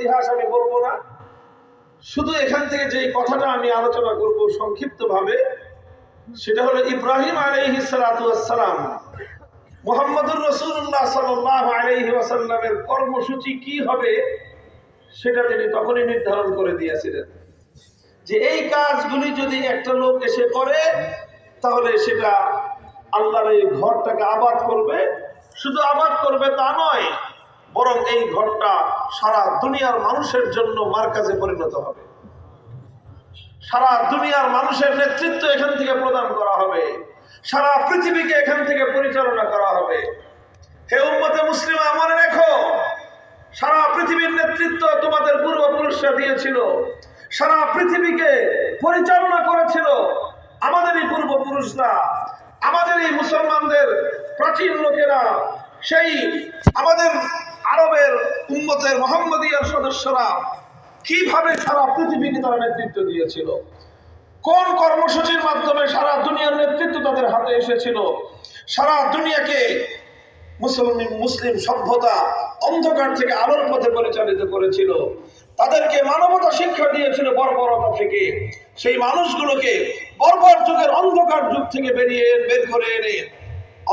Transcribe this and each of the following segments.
ইতিহাস আমি বলব না। শুধু এখান থেকে যে কথাটা আমি আলোচনা করব সংক্ষিপ্ত ভাবে সেটা হলো ইব্রাহিম আলাইহি সালাম মোহাম্মদুর রসুল্লাহ সাল্লাহ আলাইহি ওয়াসাল্লামের কর্মসূচি কি হবে, সেটা তিনি তখনই নির্ধারণ করে দিয়েছিলেন। যে এই কাজগুলি যদি একটা লোক এসে করে, তাহলে সেটা আল্লাহর এই ঘরটাকে আবাদ করবে। শুধু আবাদ করবে তা নয় বরং এই ঘরটা সারা দুনিয়ার মানুষের জন্য মার্কাজে পরিণত হবে। সারা দুনিয়ার মানুষের নেতৃত্ব এখান থেকে প্রদান করা হবে। সারা পৃথিবীকে এখান থেকে পরিচালনা করা হবে। হে উম্মতে মুসলিমা মনে রেখো, সারা পৃথিবীর নেতৃত্ব তোমাদের পূর্বপুরুষরা দিয়েছিল। সারা পৃথিবীকে পরিচালনা করেছিল আমাদেরই পূর্বপুরুষরা। আমাদের এই মুসলমানদের প্রাচীন লোকেরা। সেই আমাদের উম্মতের মোহাম্মদিয়ার সদস্যরা কীভাবে সারা পৃথিবীকে তারা নেতৃত্ব দিয়েছিল? কোন কর্মসূচির মাধ্যমে সারা দুনিয়ার নেতৃত্ব তাদের হাতে এসেছিল? সারা দুনিয়াকে মুসলিম মুসলিম সভ্যতা অন্ধকার থেকে আলোর পথে পরিচালিত করেছিল। তাদেরকে মানবতা শিক্ষা দিয়েছিল বর্বরতা থেকে। সেই মানুষগুলোকে বর্বর যুগের অন্ধকার যুগ থেকে বেরিয়ে বের করে এনে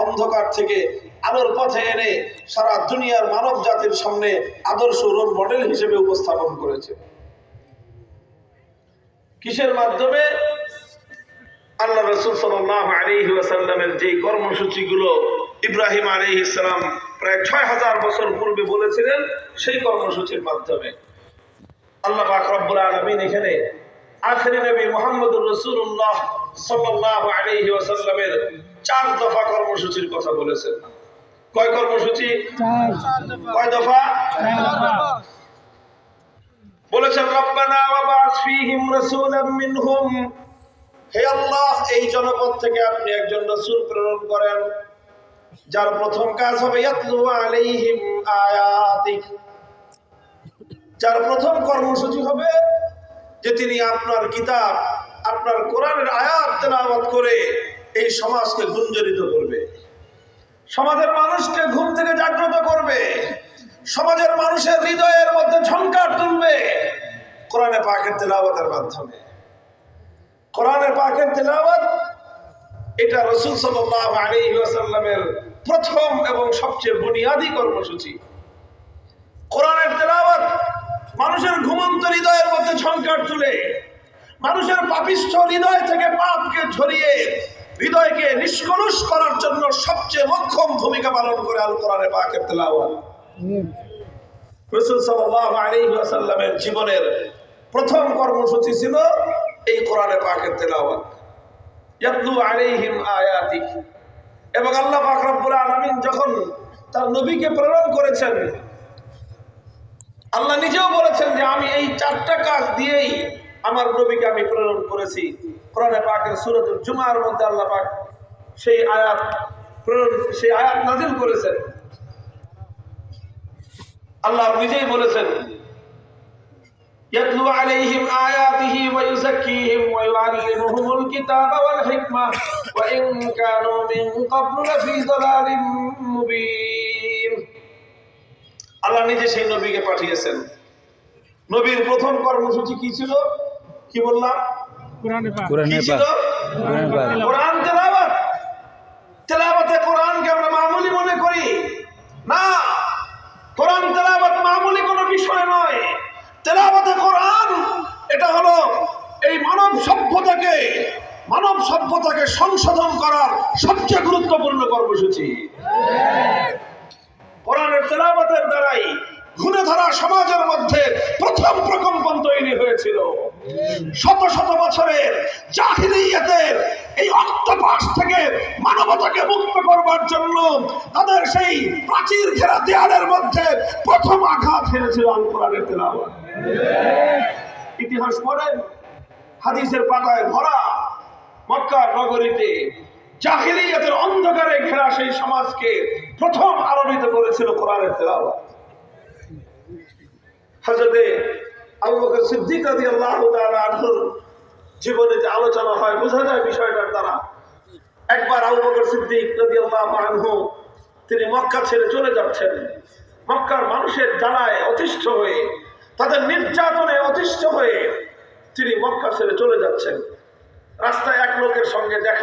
অন্ধকার থেকে আলোর পথে এনে সারা দুনিয়ার মানব জাতির সামনে আদর্শ রোল মডেল হিসেবে উপস্থাপন করেছে। কিসের মাধ্যমে? আল্লাহ রসুল সাল্লাহ আলী ওয়াসাল্লামের যে কর্মসূচিগুলো ইব্রাহিম আলী ইসলাম প্রায় ছয় হাজার বছর পূর্বে বলেছিলেন, সেই কর্মসূচির মাধ্যমে। আল্লাহ পাক রব্বুল আলমিন এখানে আখরি নবী মোহাম্মদুর রসুল্লাহ সাল্লাহ আলী ওয়াসাল্লামের চার দফা কর্মসূচির কথা বলেছেন। কয় কর্মসূচি? কয় দফা? বলেছেন রব্বানা ওয়াবাস ফীহিম রাসূলাম মিনহুম। হে আল্লাহ এই জনপদ থেকে আপনি একজন রাসূল প্রেরণ করেন যার প্রথম কাজ হবে ইয়াতলু আলাইহিম আয়াতিক। যার প্রথম কর্মসূচি হবে যে তিনি আপনার কিতাব আপনার কোরআনের আয়াত তেলাওয়াত করে এই সমাজকে গুঞ্জরিত করবে। সমাজের মানুষকে ঘুম থেকে জাগ্রত করবে। সমাজের মানুষের হৃদয়ের মধ্যে ঝঙ্কার তুলবে। কোরআনে পাকের তেলাওয়াতের মাধ্যমে। কোরআনে পাকের তেলাওয়াত, এটা রসুল ওয়াসাল্লামের প্রথম এবং সবচেয়ে বুনিয়াদী কর্মসূচি। কোরআনের তেলাওয়াত মানুষের ঘুমন্ত হৃদয়ের মধ্যে ঝঙ্কার তুলে, মানুষের পাপিষ্ঠ হৃদয় থেকে পাপকে ঝরিয়ে হৃদয়কে নিষ্কলুষ করার জন্য সবচেয়ে মক্ষম ভূমিকা পালন করে আল কোরআনে পাকের তেলাওয়াত। রসুল সাল্লাল্লাহু আলাইহি ওয়াসাল্লামের জীবনের প্রথম কর্মসূচি ছিল এই কোরআনে পাকের তেলাওয়াত। ইয়াতলু আলাইহিম আয়াতিক। এবং আল্লাহ পাক রব্বুল আলামিন যখন তার নবীকে প্রেরণ করেছেন, আল্লাহ নিজেও বলেছেন যে আমি এই চারটা কাজ দিয়েই আমার নবীকে আমি প্রেরণ করেছি। কোরআনে পাকের সূরাতুল জুমার মধ্যে আল্লাহ পাক সেই আয়াত প্রেরণ সেই আয়াত নাজিল করেছেন আল্লাহ নিজেই বলেছেন يتلو عليهم آياته ويزكيهم ويعلمهم الكتاب والحكمة وإن كانوا من قبل لفي ضلال مبين আল্লাহ নিজে সেই নবীকে পাঠিয়েছেন নবীর প্রথম কর্মসূচি কি ছিল কি বললাম কোরআনে পাক কোরআনে পাক কোরআন তেলাওয়াত। তেলাওয়াতে। কোরআনকে আমরা মামুলি মনে করি। না কোরআন তেলাওয়াত মামুলি কোনো বিষয় নয়। তেলাওয়াতে কোরআন এটা হলো এই মানব সভ্যতাকে মানব সভ্যতাকে সংশোধন করার সবচেয়ে গুরুত্বপূর্ণ কর্মসূচি। কোরআনের তেলাওয়াতের দ্বারাই ঘুরে ধরা সমাজের মধ্যে প্রথম প্রকম্পন তৈরি হয়েছিল। শত শত বছরের জাহিলিয়াতের এই অক্টোপাস থেকে মানবতাকে মুক্ত করবার জন্য তাদের সেই প্রাচীর ঘেরা দেয়ালের মধ্যে প্রথম আঘাত হেরেছিল আল কোরআনের ইতিহাস পড়েন হাদিসের পাতায় ভরা মক্কা নগরীতে জাহিলিয়াতের অন্ধকারে ঘেরা সেই সমাজকে প্রথম আলোড়িত করেছিল কোরআনের তেলাওয়াত। সিদ্দিক তাআলা আনহুর জীবনে যে আলোচনা হয়, বোঝা যায় বিষয়টার দ্বারা। একবার সিদ্দিক তিনি মক্কা ছেড়ে চলে যাচ্ছেন। মক্কার মানুষের জ্বালায় অতিষ্ঠ হয়ে, তাদের নির্যাতনে অতিষ্ঠ হয়ে তিনি মক্কা ছেড়ে চলে যাচ্ছেন। রাস্তায় এক লোকের সঙ্গে দেখা